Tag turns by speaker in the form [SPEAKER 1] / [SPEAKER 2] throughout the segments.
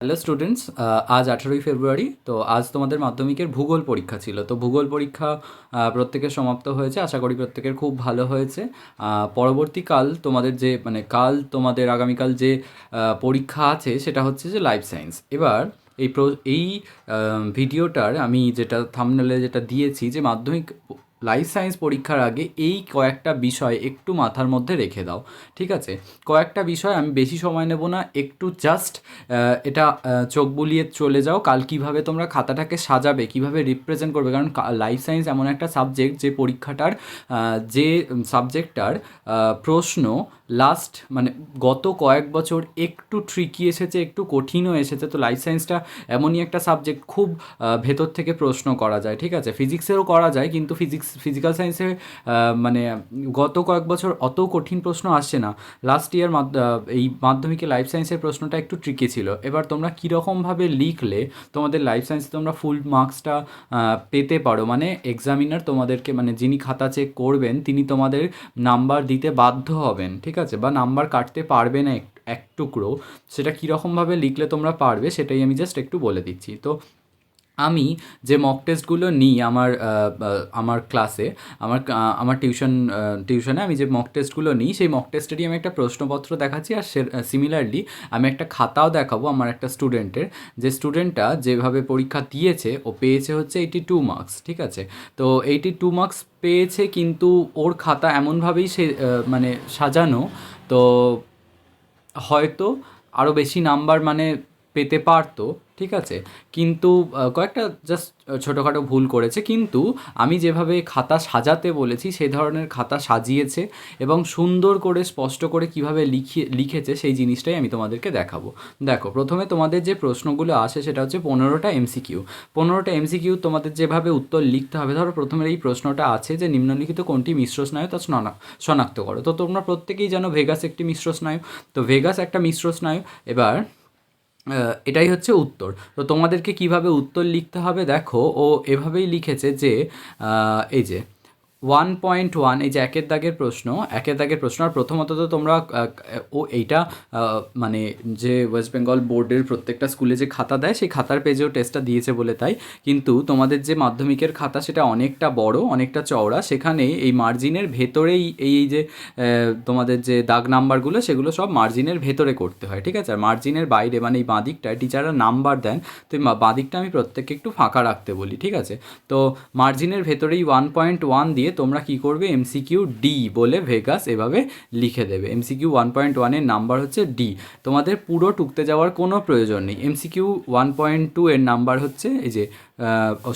[SPEAKER 1] Hello students আজ আঠেরোই ফেব্রুয়ারি, তো আজ তোমাদের মাধ্যমিকের ভূগোল পরীক্ষা ছিল। তো ভূগোল পরীক্ষা প্রত্যেকের সমাপ্ত হয়েছে। আশা করি প্রত্যেকের খুব ভালো হয়েছে। পরবর্তীকাল তোমাদের যে মানে কাল তোমাদের আগামীকাল যে পরীক্ষা আছে, সেটা হচ্ছে যে লাইফ সায়েন্স এবার এই প্র এই ভিডিওটার আমি যেটা থামনেলে যেটা দিয়েছি, যে মাধ্যমিক লাইফ সায়েন্স পরীক্ষার আগে এই কয়েকটা বিষয় একটু মাথার মধ্যে রেখে দাও, ঠিক আছে? কয়েকটা বিষয় আমি বেশি সময় নেব না, একটু জাস্ট এটা চোখ বুলিয়ে চলে যাও, কাল কীভাবে তোমরা খাতাটাকে সাজাবে, কীভাবে রিপ্রেজেন্ট করবে, কারণ লাইফ সায়েন্স এমন একটা সাবজেক্ট যে পরীক্ষাটার যে সাবজেক্টটার প্রশ্ন লাস্ট মানে গত কয়েক বছর একটু ট্রিকি এসেছে, একটু কঠিনও এসেছে, তো লাইফ সায়েন্সটা এমনই একটা সাবজেক্ট খুব ভেতর থেকে প্রশ্ন করা যায়, ঠিক আছে? ফিজিক্সেরও করা যায়, কিন্তু ফিজিক্স ফিজিক্যাল সায়েন্সে মানে গত কয়েক বছর অত কঠিন প্রশ্ন আসছে না। লাস্ট ইয়ার এই মাধ্যমিকে লাইফ সায়েন্সের প্রশ্নটা একটু ট্রিকি ছিল। এবার তোমরা কীরকমভাবে লিখলে তোমাদের লাইফ সায়েন্সে তোমরা ফুল মার্কসটা পেতে পারো। মানে এক্সামিনার তোমাদেরকে মানে যিনি খাতা চেক করবেন, তিনি তোমাদের নাম্বার দিতে বাধ্য হবেন, ঠিক আছে? বা নাম্বার কাটতে পারবে না এক টুকরো। সেটা কীরকমভাবে লিখলে তোমরা পারবে, সেটাই আমি জাস্ট একটু বলে দিচ্ছি। তো আমি যে মক টেস্টগুলো নিই আমার আমার ক্লাসে আমার আমার টিউশন টিউশনে আমি যে মক টেস্টগুলো নিই, সেই মক টেস্টেরই আমি একটা প্রশ্নপত্র দেখাচ্ছি আর সিমিলারলি আমি একটা খাতাও দেখাবো আমার একটা স্টুডেন্টের যে স্টুডেন্টটা যেভাবে পরীক্ষা দিয়েছে, ও পেয়েছে হচ্ছে এইটি টু মার্কস ঠিক আছে? তো এইটি টু মার্কস পেয়েছে কিন্তু ওর খাতা এমনভাবেই সে মানে সাজানো, তো হয়তো আরও বেশি নাম্বার মানে পেতে পারতো ঠিক আছে? কিন্তু কয়েকটা জাস্ট ছোটোখাটো ভুল করেছে। কিন্তু আমি যেভাবে খাতা সাজাতে বলেছি, সেই ধরনের খাতা সাজিয়েছে এবং সুন্দর করে, স্পষ্ট করে কীভাবে লিখে, লিখেছে, সেই জিনিসটাই আমি তোমাদেরকে দেখাবো। দেখো, প্রথমে তোমাদের যে প্রশ্নগুলো আসে, সেটা হচ্ছে পনেরোটা এমসিকিউ পনেরোটা এমসিকিউ তোমাদের যেভাবে উত্তর লিখতে হবে, ধরো প্রথমের এই প্রশ্নটা আছে যে নিম্নলিখিত কোনটি মিশ্র স্নায়ু তা শনাক্ত করো। তো তোমরা প্রত্যেকেই জানো ভেগাস একটি মিশ্র স্নায়ু। তো ভেগাস একটা মিশ্র স্নায়ু। এবার এটাই হচ্ছে উত্তর। তো তোমাদেরকে কীভাবে উত্তর লিখতে হবে দেখো, ও এভাবেই লিখেছে যে এই যে ওয়ান পয়েন্ট ওয়ান এই যে একের দাগের প্রশ্ন, একের দাগের প্রশ্ন, আর প্রথমত তো তোমরা ও এইটা মানে যে ওয়েস্ট বেঙ্গল বোর্ডের প্রত্যেকটা স্কুলে যে খাতা দেয়, সেই খাতার পেজেও টেস্টটা দিয়েছে বলে তাই। কিন্তু তোমাদের যে মাধ্যমিকের খাতা, সেটা অনেকটা বড়, অনেকটা চওড়া, সেখানে এই মার্জিনের ভেতরেই এই যে তোমাদের যে দাগ নাম্বারগুলো, সেগুলো সব মার্জিনের ভেতরে করতে হয়, ঠিক আছে? আর মার্জিনের বাইরে মানে এই বাঁদিকটায় টিচাররা নাম্বার দেন, তো এই বাঁদিকটা আমি প্রত্যেককে একটু ফাঁকা রাখতে বলি, ঠিক আছে? তো মার্জিনের ভেতরেই ওয়ান পয়েন্ট ওয়ান দিয়ে তোমরা কি করবে? এমসিকিউ ডি বলে ভেগাস এভাবে লিখে দেবে। এমসিকিউ ওয়ান পয়েন্ট ওয়ানের নাম্বার হচ্ছে ডি তোমাদের পুরো টুকতে যাওয়ার কোনো প্রয়োজন নেই। এমসিকিউ ওয়ান পয়েন্ট টু এর নাম্বার হচ্ছে এই যে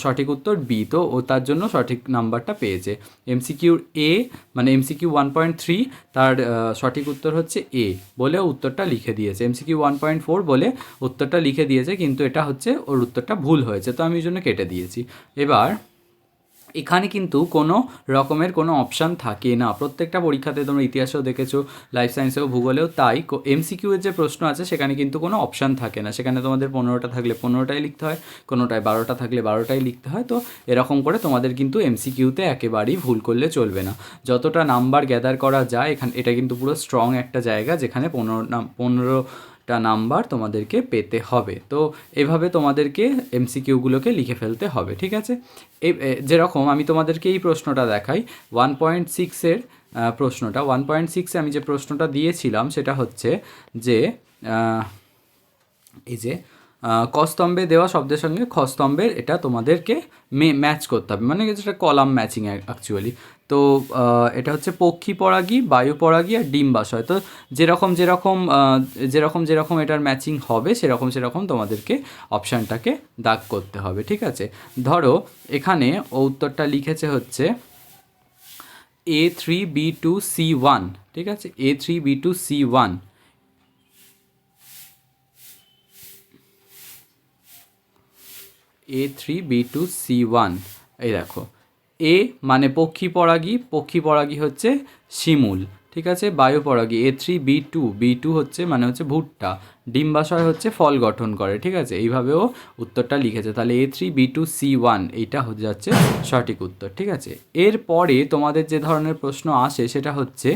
[SPEAKER 1] সঠিক উত্তর বি তো ও তার জন্য সঠিক নাম্বারটা পেয়েছে। এমসিকিউর এ মানে এমসিকিউ ওয়ান পয়েন্ট থ্রি তার সঠিক উত্তর হচ্ছে এ বলে উত্তরটা লিখে দিয়েছে। এমসিকিউ ওয়ান পয়েন্ট ফোর বলে উত্তরটা লিখে দিয়েছে, কিন্তু এটা হচ্ছে ওর উত্তরটা ভুল হয়েছে। তো আমি ওই জন্য কেটে দিয়েছি। এবার এখানে কিন্তু কোনো রকমের কোনো অপশান থাকে না। প্রত্যেকটা পরীক্ষাতে তোমরা ইতিহাসেও দেখেছ লাইফ সায়েন্সেও ভূগোলেও, তাই এমসিকিউ এর যে প্রশ্ন আছে, সেখানে কিন্তু কোনো অপশান থাকে না। সেখানে তোমাদের পনেরোটা থাকলে পনেরোটাই লিখতে হয়, কোনোটায় বারোটা থাকলে বারোটাই লিখতে হয়। তো এরকম করে তোমাদের কিন্তু এমসিকিউতে একেবারেই ভুল করলে চলবে না। যতটা নাম্বার গ্যাদার করা যায়, এখানে এটা কিন্তু পুরো স্ট্রং একটা জায়গা যেখানে পনেরো পনেরো টা নাম্বার তোমাদেরকে পেতে হবে। তো এভাবে তোমাদেরকে এমসিকিউগুলোকে লিখে ফেলতে হবে ঠিক আছে? যেরকম আমি তোমাদেরকে এই প্রশ্নটা দেখাই ওয়ান পয়েন্ট সিক্সের প্রশ্নটা ওয়ান পয়েন্ট সিক্সে আমি যে প্রশ্নটা দিয়েছিলাম সেটা হচ্ছে যে এই যে আহ, কস্তম্ভে দেওয়া শব্দের সঙ্গে খস্তম্ভের এটা তোমাদেরকে মে ম্যাচ করতে হবে। মানে যেটা কলাম ম্যাচিং অ্যাকচুয়ালি তো এটা হচ্ছে পক্ষী পরাগী বায়ু পরাগী আর ডিম্বাশয়। তো যেরকম যেরকম যেরকম যেরকম এটার ম্যাচিং হবে, সেরকম সেরকম তোমাদেরকে অপশানটাকে দাগ করতে হবে, ঠিক আছে? ধরো, এখানে উত্তরটা লিখেছে হচ্ছে A three B two C one ঠিক আছে? A three B two C one A three B two C one এই দেখো। এ মানে পক্ষী পরাগী পক্ষী পরাগী হচ্ছে শিমুল, ঠিক আছে? বায়ু পরাগী A three, B two B two হচ্ছে মানে হচ্ছে ভুট্টা। ডিম্বাশয় হচ্ছে ফল গঠন করে, ঠিক আছে? এইভাবেও উত্তরটা লিখেছে। তাহলে A three B two C one এইটা হয়ে যাচ্ছে সঠিক উত্তর, ঠিক আছে? এরপরে তোমাদের যে ধরনের প্রশ্ন আসে, সেটা হচ্ছে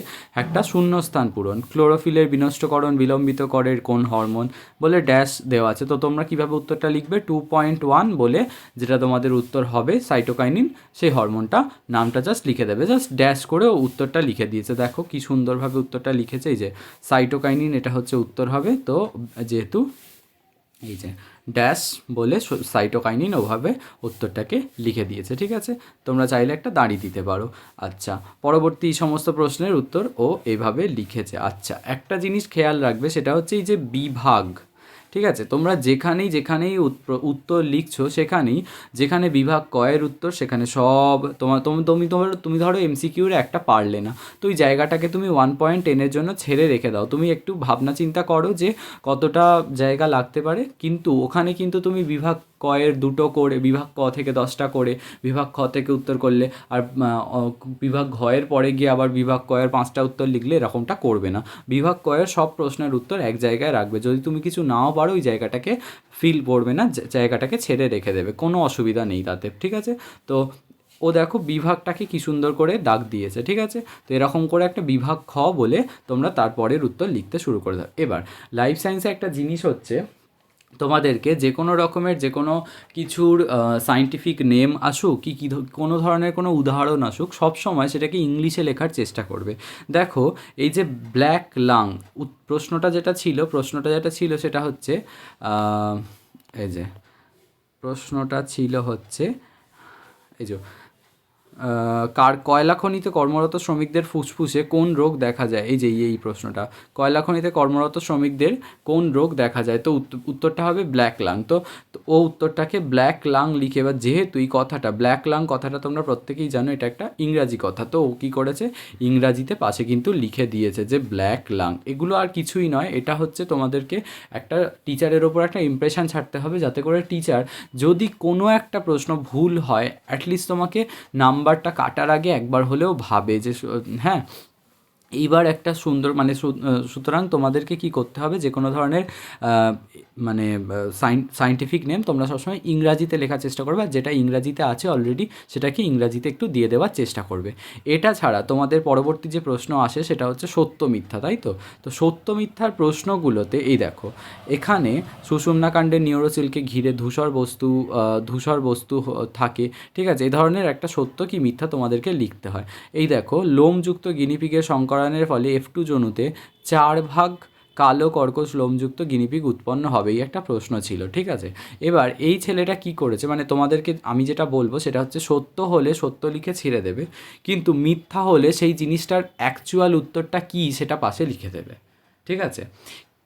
[SPEAKER 1] একটা শূন্যস্থান পূরণ। ক্লোরোফিলের বিনষ্টকরণ বিলম্বিত করে কোন হরমোন বলে ড্যাশ দেওয়া আছে। তো তোমরা কীভাবে উত্তরটা লিখবে? টু পয়েন্ট ওয়ান বলে যেটা তোমাদের উত্তর হবে সাইটোকাইনিন সেই হরমোনটা, নামটা জাস্ট লিখে দেবে। জাস্ট ড্যাশ করে উত্তরটা লিখে দিয়েছে। দেখো কি সুন্দরভাবে উত্তরটা লিখেছে। এই যে সাইটোকাইনিন এটা হচ্ছে উত্তর হবে। তো যেহেতু এই যে ড্যাশ বলে সাইটোকাইনিন ওভাবে উত্তরটাকে লিখে দিয়েছে, ঠিক আছে? তোমরা চাইলে একটা দাঁড়ি দিতে পারো। আচ্ছা পরবর্তী সমস্ত প্রশ্নের উত্তর ও এভাবে লিখেছে। আচ্ছা একটা জিনিস খেয়াল রাখবে, সেটা হচ্ছে এই যে বিভাগ। ঠিক আছে? তোমরা যেখানেই যেখানেই উত্তর লিখছো সেখানেই, যেখানে বিভাগ কয়ের উত্তর, সেখানে সব তোমার, তুমি তুমি তোমার তুমি ধরো এমসিকিউর একটা পারলে না। তো ওই জায়গাটাকে তুমি ওয়ান পয়েন্ট টেনের জন্য ছেড়ে রেখে দাও। তুমি একটু ভাবনা চিন্তা করো যে কতটা জায়গা লাগতে পারে। কিন্তু ওখানে কিন্তু তুমি বিভাগ কয়ের দুটো করে, বিভাগ ক থেকে দশটা করে, বিভাগ খ থেকে উত্তর করলে আর বিভাগ ঘয়ের পরে গিয়ে আবার বিভাগ কয়ের পাঁচটা উত্তর লিখলে এরকমটা করবে না। বিভাগ কয়ের সব প্রশ্নের উত্তর এক জায়গায় রাখবে। যদি তুমি কিছু নাও পারো, ওই জায়গাটাকে ফিল করবে না জায়গাটাকে ছেড়ে রেখে দেবে। কোনো অসুবিধা নেই তাতে, ঠিক আছে? তো ও দেখো বিভাগটাকে কি সুন্দর করে দাগ দিয়েছে, ঠিক আছে? তো এরকম করে একটা বিভাগ খ বলে তোমরা তারপরের উত্তর লিখতে শুরু করে দাও। এবার লাইফ সায়েন্সে একটা জিনিস হচ্ছে তোমাদেরকে যে কোনো রকমের, যে কোনো কিছুর সাইন্টিফিক নেম আসুক, কি, কী কোনো ধরনের কোনো উদাহরণ আসুক, সব সময় সেটাকে ইংলিশে লেখার চেষ্টা করবে। দেখো, এই যে ব্ল্যাক লাং প্রশ্নটা যেটা ছিল, প্রশ্নটা যেটা ছিল সেটা হচ্ছে এই যে, প্রশ্নটা ছিল হচ্ছে, এই যে কার কয়লা খনিতে কর্মরত শ্রমিকদের ফুসফুসে কোন রোগ দেখা যায়? এই যে, এই- প্রশ্নটা। কয়লা খনিতে কর্মরত শ্রমিকদের কোন রোগ দেখা যায়? তো উত্ত- উত্তরটা হবে ব্ল্যাক লাং। তো ও উত্তরটাকে ব্ল্যাক লাং লিখে বা যেহেতু এই কথাটা, ব্ল্যাক লাং কথাটা তোমরা প্রত্যেকেই জানো, এটা একটা ইংরাজি কথা। তো ও কী করেছে? ইংরাজিতে পাশে কিন্তু লিখে দিয়েছে যে ব্ল্যাক লাং। এগুলো আর কিছুই নয়, এটা হচ্ছে তোমাদেরকে একটা টিচারের ওপর একটা ইমপ্রেশন ছাড়তে হবে যাতে করে টিচার যদি কোনো একটা প্রশ্ন ভুল হয় অ্যাটলিস্ট তোমাকে নাম্বারটা কাটার আগে একবার হলেও ভাবে যে হ্যাঁ এইবার একটা সুন্দর মানে সুতরাং তোমাদেরকে কি করতে হবে? যে কোনো ধরনের মানে সাইন্টিফিক নেম তোমরা সবসময় ইংরাজিতে লেখার চেষ্টা করবে। আর যেটা ইংরাজিতে আছে অলরেডি সেটাকে ইংরাজিতে একটু দিয়ে দেওয়ার চেষ্টা করবে। এটা ছাড়া তোমাদের পরবর্তী যে প্রশ্ন আসে, সেটা হচ্ছে সত্য মিথ্যা, তাই তো? তো সত্য মিথ্যার প্রশ্নগুলোতে, এই দেখো, এখানে সুষুম্নাকাণ্ডের নিউরোসিলকে ঘিরে ধূসর বস্তু ধূসর বস্তু থাকে, ঠিক আছে? এই ধরনের একটা সত্য কি মিথ্যা তোমাদেরকে লিখতে হয়। এই দেখো, লোমযুক্ত গিনিপিগের সংকরণের ফলে এফ টু জনুতে চার ভাগ কালো কর্কশ লোমযুক্ত গিনিপিগ উৎপন্ন হবে, এই একটা প্রশ্ন ছিল, ঠিক আছে? এবার এই ছেলেটা কি করেছে? মানে তোমাদেরকে আমি যেটা বলব সেটা হচ্ছে সত্য হলে সত্য লিখে ছেড়ে দেবে, কিন্তু মিথ্যা হলে সেই জিনিসটার অ্যাকচুয়াল উত্তরটা কী সেটা পাশে লিখে দেবে, ঠিক আছে?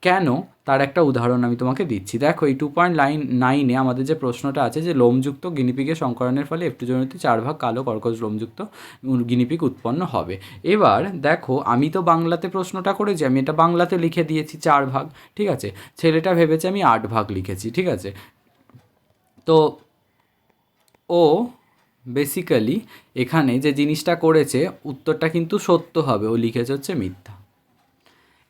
[SPEAKER 1] কেন? তার একটা উদাহরণ আমি তোমাকে দিচ্ছি। দেখো, এই টু পয়েন্ট লাইন নাইনে আমাদের যে প্রশ্নটা আছে যে লোমযুক্ত গিনিপিগের সংকরণের ফলে একটু এফটুজনিত চার ভাগ কালো কর্কশ লোমযুক্ত গিনিপিগ উৎপন্ন হবে। এবার দেখো, আমি তো বাংলাতে প্রশ্নটা করেছি, আমি এটা বাংলাতে লিখে দিয়েছি চার ভাগ, ঠিক আছে? ছেলেটা ভেবেছে আমি আট ভাগ লিখেছি, ঠিক আছে? তো ও বেসিক্যালি এখানে যে জিনিসটা করেছে, উত্তরটা কিন্তু সত্য হবে, ও লিখেছে হচ্ছে মিথ্যা।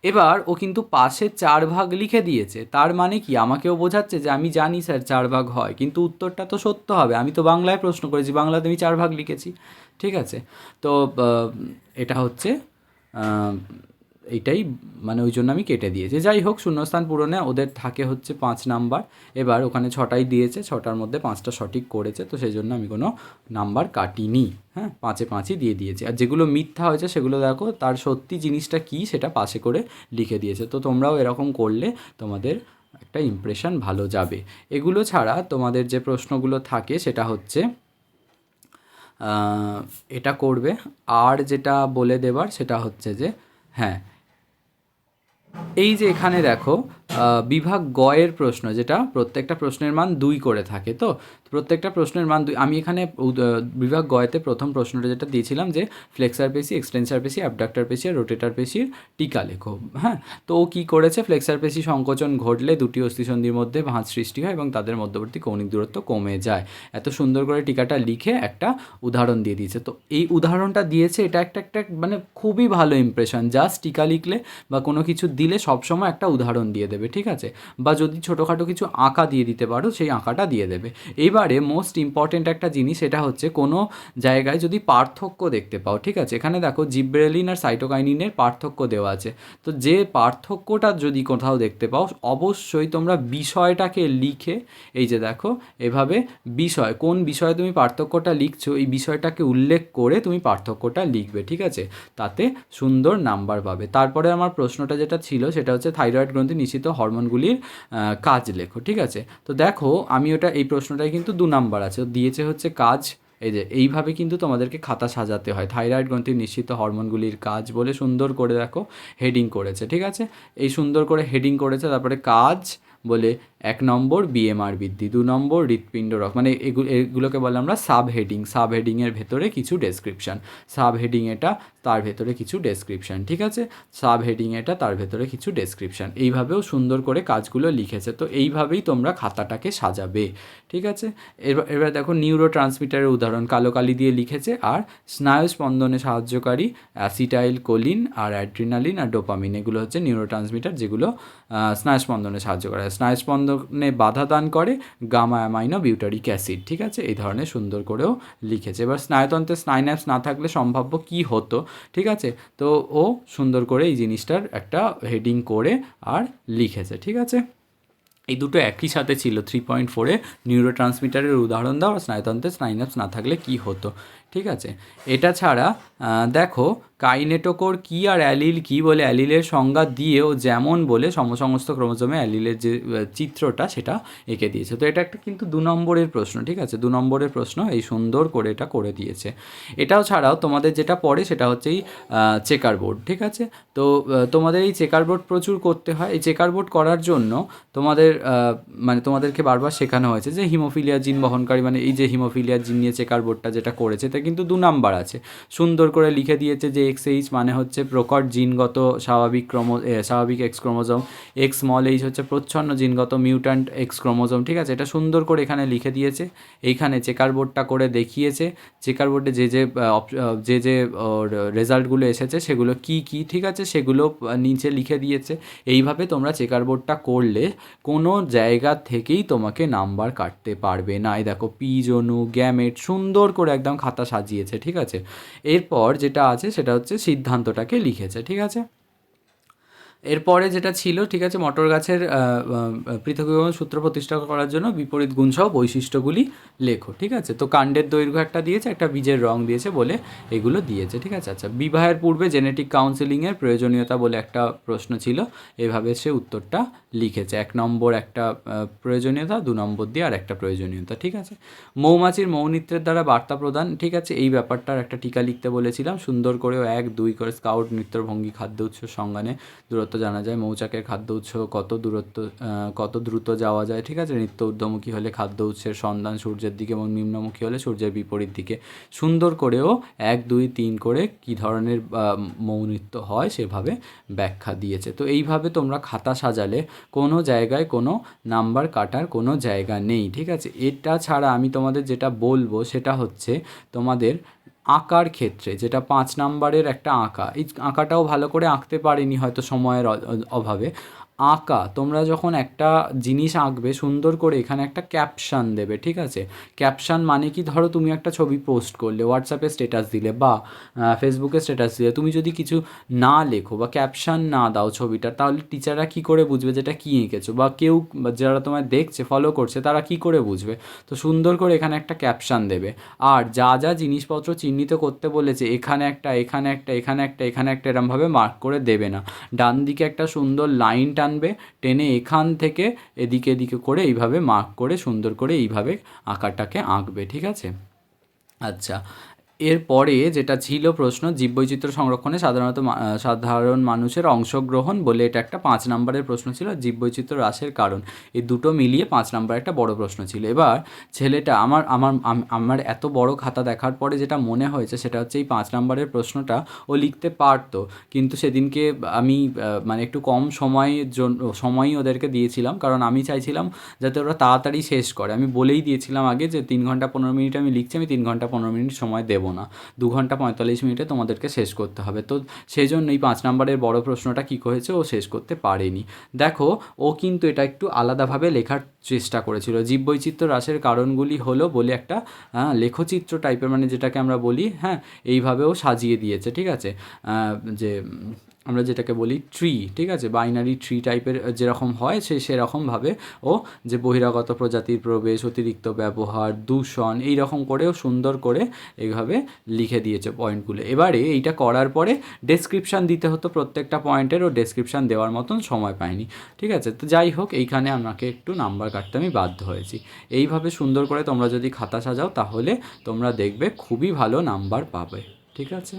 [SPEAKER 1] এবার ও কিন্তু পাশে চার ভাগ লিখে দিয়েছে। তার মানে কি? আমাকেও বোঝাচ্ছে যে আমি জানি স্যার চার ভাগ হয়, কিন্তু উত্তরটা তো সত্য হবে। আমি তো বাংলায় প্রশ্ন করেছি, বাংলাতে আমি চার ভাগ লিখেছি। ঠিক আছে? তো এটা হচ্ছে এইটাই মানে ওই জন্য আমি কেটে দিয়েছি। যাই হোক, শূন্যস্থান পূরণে ওদের থাকে হচ্ছে পাঁচ নাম্বার। এবার ওখানে ছটাই দিয়েছে, ছটার মধ্যে পাঁচটা সঠিক করেছে, তো সেই জন্য আমি কোনো নাম্বার কাটিনি। হ্যাঁ পাঁচে পাঁচই দিয়ে দিয়েছি। আর যেগুলো মিথ্যা হয়েছে সেগুলো দেখো, তার সত্যি জিনিসটা কী সেটা পাশে করে লিখে দিয়েছে। তো তোমরাও এরকম করলে তোমাদের একটা ইমপ্রেশন ভালো যাবে। এগুলো ছাড়া তোমাদের যে প্রশ্নগুলো থাকে সেটা হচ্ছে এটা করবে। আর যেটা বলে দেবার সেটা হচ্ছে যে হ্যাঁ এই যে এখানে দেখো বিভাগ গয়ের প্রশ্ন, যেটা প্রত্যেকটা প্রশ্নের মান দুই করে থাকে, তো প্রত্যেকটা প্রশ্নের মান দুই আমি এখানে বিভাগ গয়েতে প্রথম প্রশ্নটা যেটা দিয়েছিলাম যে ফ্লেক্সার পেশি, এক্সটেন্সার পেশি, অ্যাবডাক্টার পেশি আর রোটেটার পেশির টিকা লেখো। হ্যাঁ? তো ও কী করেছে? ফ্লেক্সার পেশি সংকোচন ঘটলে দুটি অস্থিসন্ধির মধ্যে ভাঁজ সৃষ্টি হয় এবং তাদের মধ্যবর্তী কৌণিক দূরত্ব কমে যায়। এত সুন্দর করে টিকাটা লিখে একটা উদাহরণ দিয়ে দিয়েছে। তো এই উদাহরণটা দিয়েছে, এটা একটা একটা মানে খুবই ভালো ইমপ্রেশন জাস্ট টিকা লিখলে বা কোনো কিছু দিলে সবসময় একটা উদাহরণ দিয়ে দেবে দেবে ঠিক আছে? বা যদি ছোটোখাটো কিছু আঁকা দিয়ে দিতে পারো, সেই আঁকাটা দিয়ে দেবে। এইবারে মোস্ট ইম্পর্ট্যান্ট একটা জিনিস সেটা হচ্ছে কোনো জায়গায় যদি পার্থক্য দেখতে পাও, ঠিক আছে? এখানে দেখো জিব্রেলিন আর সাইটোকাইনিনের পার্থক্য দেওয়া আছে। তো যে পার্থক্যটা যদি কোথাও দেখতে পাও, অবশ্যই তোমরা বিষয়টাকে লিখে, এই যে দেখো, এভাবে বিষয়, কোন বিষয়ে তুমি পার্থক্যটা লিখছো, এই বিষয়টাকে উল্লেখ করে তুমি পার্থক্যটা লিখবে, ঠিক আছে? তাতে সুন্দর নাম্বার পাবে। তারপরে আমার প্রশ্নটা যেটা ছিল সেটা হচ্ছে থাইরয়েড গ্রন্থি নিশ্চিত হরমোনগুলির কাজ লেখো, ঠিক আছে? তো দেখো, আমি ওটা, এই প্রশ্নটাই কিন্তু দু নাম্বার আছে দিয়েছে হচ্ছে কাজ, এই যে এইভাবে কিন্তু তোমাদেরকে খাতা সাজাতে হয়। থাইরয়েড গ্রন্থির নিশ্চিত হরমোনগুলির কাজ বলে সুন্দর করে দেখো হেডিং করেছে, ঠিক আছে? এই সুন্দর করে হেডিং করেছে, তারপরে কাজ বলে এক নম্বর বিএমআর বৃদ্ধি, দু নম্বর হৃৎপিণ্ড রক মানে এগুলো এগুলোকে বলে আমরা সাব হেডিং সাব হেডিংয়ের ভেতরে কিছু ডেসক্রিপশান সাব হেডিং এটা তার ভেতরে কিছু ডেসক্রিপশান ঠিক আছে? সাব হেডিং এটা তার ভেতরে কিছু ডেসক্রিপশান এইভাবেও সুন্দর করে কাজগুলো লিখেছে, তো এইভাবেই তোমরা খাতাটাকে সাজাবে, ঠিক আছে? এবার এবার দেখো নিউরো ট্রান্সমিটারের উদাহরণ, কালো কালি দিয়ে লিখেছে, আর স্নায়ু স্পন্দনে সাহায্যকারী অ্যাসিটাইল কোলিন আর অ্যাড্রিনালিন আর ডোপামিন এগুলো হচ্ছে নিউরো ট্রান্সমিটার যেগুলো স্নায়ু স্পন্দনে সাহায্য করে। স্নায়ু স্পন্দনে বাধা দান করে গামা অ্যামাইনো বিউটারিক অ্যাসিড, ঠিক আছে? এই ধরনের সুন্দর করেও লিখেছে। এবার স্নায়ুতন্ত্রে স্নাইন্যাপস না থাকলে সম্ভাব্য কি হতো, ঠিক আছে? তো ও সুন্দর করে এই জিনিসটার একটা হেডিং করে আর লিখেছে, ঠিক আছে? এই দুটো একই সাথে ছিল থ্রি পয়েন্ট ফোরে নিউরো ট্রান্সমিটারের উদাহরণ দাও আর স্নায়ুতন্ত্রে স্নাইনাপস না থাকলে কি হতো? ঠিক আছে? এটা ছাড়া দেখো, কাইনেটোকোর কী আর অ্যালিল, কী বলে অ্যালিলের সংজ্ঞা দিয়েও যেমন বলে সমসমস্ত ক্রোমোজোমে অ্যালিলের যে চিত্রটা সেটা এঁকে দিয়েছে। তো এটা একটা কিন্তু দু নম্বরের প্রশ্ন, ঠিক আছে? দু নম্বরের প্রশ্ন, এই সুন্দর করে এটা করে দিয়েছে। এটাও ছাড়াও তোমাদের যেটা পড়ে সেটা হচ্ছে এই চেকার বোর্ড, ঠিক আছে? তো তোমাদের এই চেকার বোর্ড প্রচুর করতে হয়। এই চেকার বোর্ড করার জন্য তোমাদের মানে তোমাদেরকে বারবার শেখানো হয়েছে যে হিমোফিলিয়া জিন বহনকারী মানে এই যে হিমোফিলিয়া জিন নিয়ে চেকার বোর্ডটা যেটা করেছে, তা কিন্তু দু নাম্বার আছে। সুন্দর করে লিখে দিয়েছে যে এক্স এইচ মানে হচ্ছে প্রকট জিনগত স্বাভাবিক ক্রোমো স্বাভাবিক X chromosome. X small h হচ্ছে প্রচ্ছন্ন জিনগত মিউট্যান্ট এক্স ক্রোমোজোম, ঠিক আছে? এটা সুন্দর করে এখানে লিখে দিয়েছে। এইখানে চেকার বোর্ডটা করে দেখিয়েছে। চেকার বোর্ডে যে যে যে যে রেজাল্টগুলো এসেছে, সেগুলো কি কি, ঠিক আছে? সেগুলো নিচে লিখে দিয়েছে। এইভাবে তোমরা চেকার বোর্ডটা করলে কোনো জায়গা থেকেই তোমাকে নাম্বার কাটতে পারবে না। এই দেখো, পিজনু, গ্যামেট, সুন্দর করে একদম খাতা সাজিয়েছে ঠিক আছে? এরপর যেটা আছে সেটা হচ্ছে সিদ্ধান্তটাকে লিখেছে ঠিক আছে? এরপরে যেটা ছিল, ঠিক আছে, মটর গাছের পৃথকীকরণ সূত্র প্রতিষ্ঠা করার জন্য বিপরীত গুণসহ বৈশিষ্ট্যগুলি লেখো, ঠিক আছে? তো কাণ্ডের দৈর্ঘ্য একটা দিয়েছে, একটা বীজের রং দিয়েছে বলে এগুলো দিয়েছে, ঠিক আছে? আচ্ছা বিবাহের পূর্বে জেনেটিক কাউন্সেলিংয়ের প্রয়োজনীয়তা বলে একটা প্রশ্ন ছিল, এভাবে সে উত্তরটা লিখেছে। এক নম্বর একটা প্রয়োজনীয়তা, দু নম্বর দিয়ে আর একটা প্রয়োজনীয়তা, ঠিক আছে? মৌমাছির মৌনিত্রের দ্বারা বার্তা প্রদান, ঠিক আছে? এই ব্যাপারটার একটা টিকা লিখতে বলেছিলাম, সুন্দর করেও এক, দুই করে স্কাউট নৃত্যভঙ্গি খাদ্য উৎস সংজ্ঞানে দূরত্ব জানা যায় মৌচাকের খাদ্য উৎস কত দূরত্ব কত দ্রুত যাওয়া যায় ঠিক আছে? নিত্য ঊর্ধ্বমুখী হলে খাদ্য উৎসের সন্ধান সূর্যের দিকে এবং নিম্নমুখী হলে সূর্যের বিপরীত দিকে। সুন্দর করেও এক দুই তিন করে কি ধরনের আহ, মৌনৃত্য হয় সেভাবে ব্যাখ্যা দিয়েছে। তো এইভাবে তোমরা খাতা সাজালে কোনো জায়গায় কোনো নাম্বার কাটার কোনো জায়গা নেই ঠিক আছে? এটা ছাড়া আমি তোমাদের যেটা বলব সেটা হচ্ছে তোমাদের আঁকার ক্ষেত্রে, যেটা পাঁচ নাম্বারের একটা আঁকা, এই আঁকাটাও ভালো করে আঁকতে পারিনি হয়তো সময়ের অভাবে। আঁকা, তোমরা যখন একটা জিনিস আঁকবে, সুন্দর করে এখানে একটা ক্যাপশন দেবে, ঠিক আছে? ক্যাপশন মানে কি? ধরো তুমি একটা ছবি পোস্ট করলে হোয়াটসঅ্যাপে স্ট্যাটাস দিলে বা ফেসবুকে স্ট্যাটাস দিলে, তুমি যদি কিছু না লেখো বা ক্যাপশন না দাও ছবিটা, তাহলে টিচাররা কি করে বুঝবে যেটা কী এঁকেছো? বা কেউ যারা তোমায় দেখছে ফলো করছে, তারা কি করে বুঝবে? তো সুন্দর করে এখানে একটা ক্যাপশন দেবে। আর যা যা জিনিসপত্র চিহ্নিত করতে বলেছে, এখানে একটা এখানে একটা এখানে একটা এখানে একটা, এরমভাবে মার্ক করে দেবে না। ডান দিকে একটা সুন্দর লাইন টানবে, টেনে এখান থেকে এদিকে এদিকে করে এইভাবে মার্ক করে সুন্দর করে এইভাবে আঁকাটাকে আঁকবে, ঠিক আছে? আচ্ছা এরপরে যেটা ছিল প্রশ্ন, জীববৈচিত্র্য সংরক্ষণে সাধারণত সাধারণ মানুষের অংশগ্রহণ বলে এটা একটা পাঁচ নম্বরের প্রশ্ন ছিল জীববৈচিত্র্য হ্রাসের কারণ। এই দুটো মিলিয়ে পাঁচ নম্বর একটা বড় প্রশ্ন ছিল। এবার ছেলেটা, আমার আমার আমার এত বড় খাতা দেখার পরে যেটা মনে হয়েছে সেটা হচ্ছে এই পাঁচ নম্বরের প্রশ্নটা ও লিখতে পারতো। কিন্তু সেদিনকে আমি মানে একটু কম সময়ের জন্য সময়ই ওদেরকে দিয়েছিলাম, কারণ আমি চাইছিলাম যাতে ওরা তাড়াতাড়ি শেষ করে। আমি বলেই দিয়েছিলাম আগে যে তিন ঘণ্টা পনেরো মিনিট আমি লিখছি, আমি তিন ঘণ্টা পনেরো মিনিট সময় দেবো। না। দু ঘণ্টা পঁয়তাল্লিশ মিনিটে তোমাদেরকে শেষ করতে হবে। তো সেই জন্য এই পাঁচ নম্বরের বড় প্রশ্নটা কী করেছে, ও শেষ করতে পারেনি। দেখো, ও কিন্তু এটা একটু আলাদাভাবে লেখার চেষ্টা করেছিল। জীববৈচিত্র্য হ্রাসের কারণগুলি হলো বলে একটা লেখচিত্র টাইপের মানে যেটাকে আমরা বলি হ্যাঁ এইভাবেও সাজিয়ে দিয়েছে, ঠিক আছে? যে আমরা যেটাকে বলি ট্রি ঠিক আছে? বাইনারি ট্রি টাইপের যেরকম হয়, সে সেরকমভাবে ও যে বহিরাগত প্রজাতির প্রবেশ, অতিরিক্ত ব্যবহার, দূষণ এই রকম করেও সুন্দর করে এইভাবে লিখে দিয়েছে পয়েন্টগুলো এবারে এইটা করার পরে ডেসক্রিপশান দিতে হতো প্রত্যেকটা পয়েন্টের ও ডেসক্রিপশান দেওয়ার মতন সময় পায়নি ঠিক আছে? তো যাই হোক, এইখানে আমাকে একটু নাম্বার কাটতে আমি বাধ্য হয়েছি। এইভাবে সুন্দর করে তোমরা যদি খাতা সাজাও, তাহলে তোমরা দেখবে খুবই ভালো নাম্বার পাবে, ঠিক আছে?